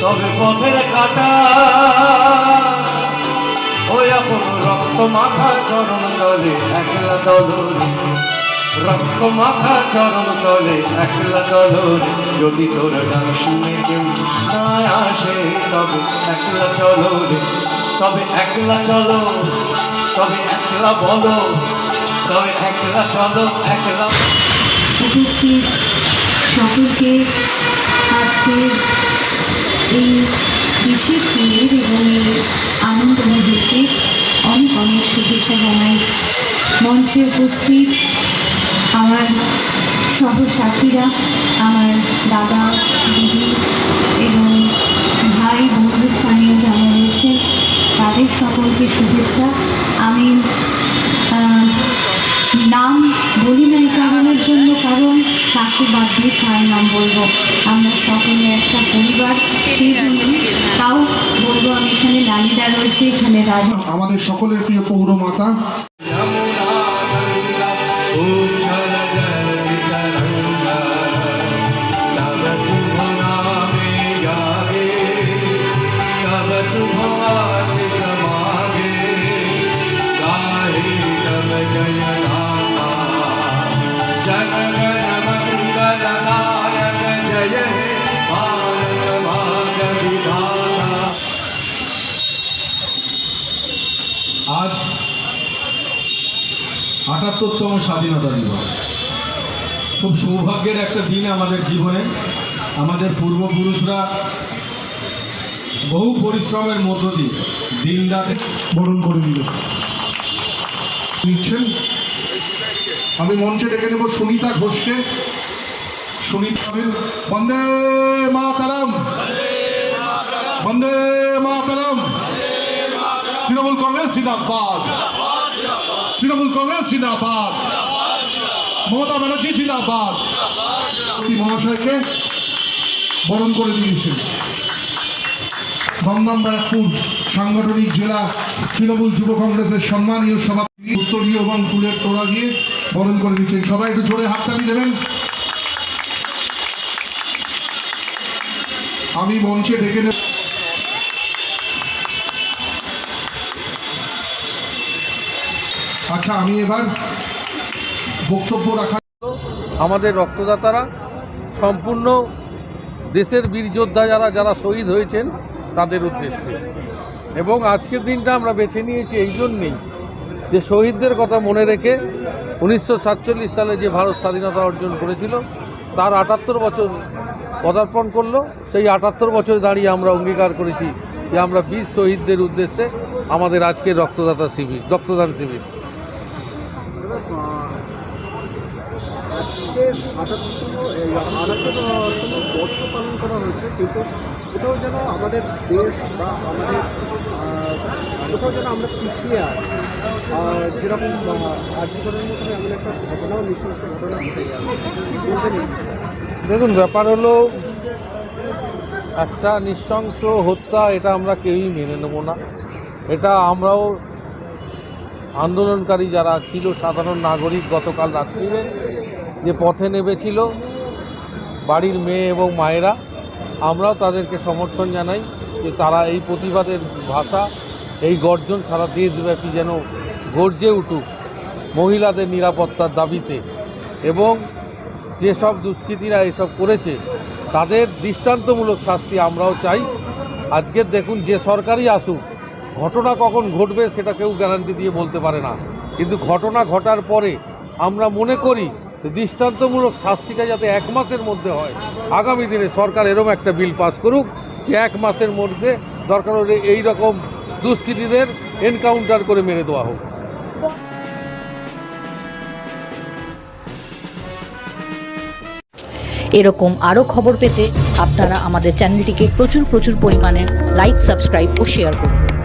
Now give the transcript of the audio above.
তবে পথের কাটা। ওই আপন রক্ত মাথা চরণ তলে একলা দলরে। রক্ত মাথা চরণ তলে একলা দলরে। যদি তোর ডাক শুনে কেউ না আসে, তবে একলা চলো রে তবে একলা চলো, তবে একলা বলো, তবে একলা চলো, একলা সকলকে আজকে এই বিশেষ দিনের এবং এই আনন্দ মুহূর্তে অনেক অনেক শুভেচ্ছা জানাই। মঞ্চে উপস্থিত আমার সহসাথীরা, আমার দাদা দিদি এবং ভাই বন্ধু স্থানীয় যারা রয়েছে তাদের সকলকে শুভেচ্ছা আমি আহ, নাম বলি না এই কারণের জন্য কারণ কাকে বাদ দিয়ে কার নাম বলব। আমরা সকলে একটা পরিবার। সেই জন্য তাও বলব আমি এখানে লালিদা রয়েছে এখানে রাজা আমাদের সকলের প্রিয় পৌরমাতা। আটাত্তরতম স্বাধীনতা দিবস। খুব সৌভাগ্যের একটা দিন আমাদের জীবনে। আমাদের পূর্বপুরুষরা বহু পরিশ্রমের মধ্য দিয়ে দিন রাতে বরণ করে নিচ্ছেন। আমি মঞ্চে ডেকে নেব সুনিতা ঘোষকে। সুনিতা বন্দে মাতারাম। বন্দে মাতারাম। তৃণমূল কংগ্রেস, জিন্দাবাদ। তৃণমূল কংগ্রেস জিন্দাবাদ। মমতা ব্যানার্জি জিন্দাবাদ। মহাশয়কে বরণ করে দিয়েছেন। দমদম ব্যারাকপুর সাংগঠনিক জেলা তৃণমূল যুব কংগ্রেসের সম্মানীয় সভাপতি উত্তরীয় এবং ফুলের তোড়া দিয়ে বরণ করে দিচ্ছেন সবাই একটু জোরে হাততালি দেবেন। আমি মঞ্চে ডেকে নেব। আচ্ছা আমি এবার বক্তব্য রাখা আমাদের রক্তদাতারা, সম্পূর্ণ দেশের বীর যোদ্ধা যারা যারা শহীদ হয়েছেন, তাদের উদ্দেশ্যে। এবং আজকের দিনটা আমরা বেছে নিয়েছি এই জন্যেই যে শহীদদের কথা মনে রেখে উনিশশো সাতচল্লিশ সালে যে ভারত স্বাধীনতা অর্জন করেছিল, তার আটাত্তর বছর পদার্পণ করল। সেই আটাত্তর বছর দাঁড়িয়ে আমরা অঙ্গীকার করেছি যে আমরা বীর শহীদদের উদ্দেশ্যে আমাদের আজকের রক্তদাতা শিবির, রক্তদান শিবির। আজকে সাতাত্তরতম এই আটাত্তরতম বর্ষ পালন করা হয়েছে, কিন্তু কোথাও যেন আমাদের দেশ বা আমাদের কোথাও যেন আমরা পিছিয়ে আছি। যেরকম আজীবনের মতো এমন একটা ঘটনাও নৃশংস ঘটনা ঘটে? দেখুন, ব্যাপার হলো, একটা নৃশংস হত্যা, এটা আমরা কেউই মেনে নেব না। এটা আমরাও আন্দোলনকারী যারা ছিল, সাধারণ নাগরিক গতকাল রাত্রিরে যে পথে নেমেছিল, বাড়ির মেয়ে এবং মায়েরা, আমরাও তাদেরকে সমর্থন জানাই যে তারা এই প্রতিবাদের ভাষা, এই গর্জন সারা দেশব্যাপী যেন গর্জে উঠুক মহিলাদের নিরাপত্তার দাবিতে। এবং যেসব দুষ্কৃতীরা এসব করেছে, তাদের দৃষ্টান্তমূলক শাস্তি আমরাও চাই। আজকের দেখুন যে সরকারই আসুক ঘটনা কখন ঘটবে সেটা কেউ গ্যারান্টি দিয়ে বলতে পারে না। কিন্তু ঘটনা ঘটার পরে আমরা মনে করি দৃষ্টান্তমূলক শাস্তিটা যাতে এক মাসের মধ্যে হয়। আগামী দিনে সরকার এরম একটা বিল পাস করুক যে এক মাসের মধ্যে দরকার হলে এই রকম দুষ্কৃতীদের এনকাউন্টার করে মেরে দেওয়া হোক। এরকম আরও খবর পেতে আপনারা আমাদের চ্যানেলটিকে প্রচুর প্রচুর পরিমাণে লাইক সাবস্ক্রাইব ও শেয়ার করুন।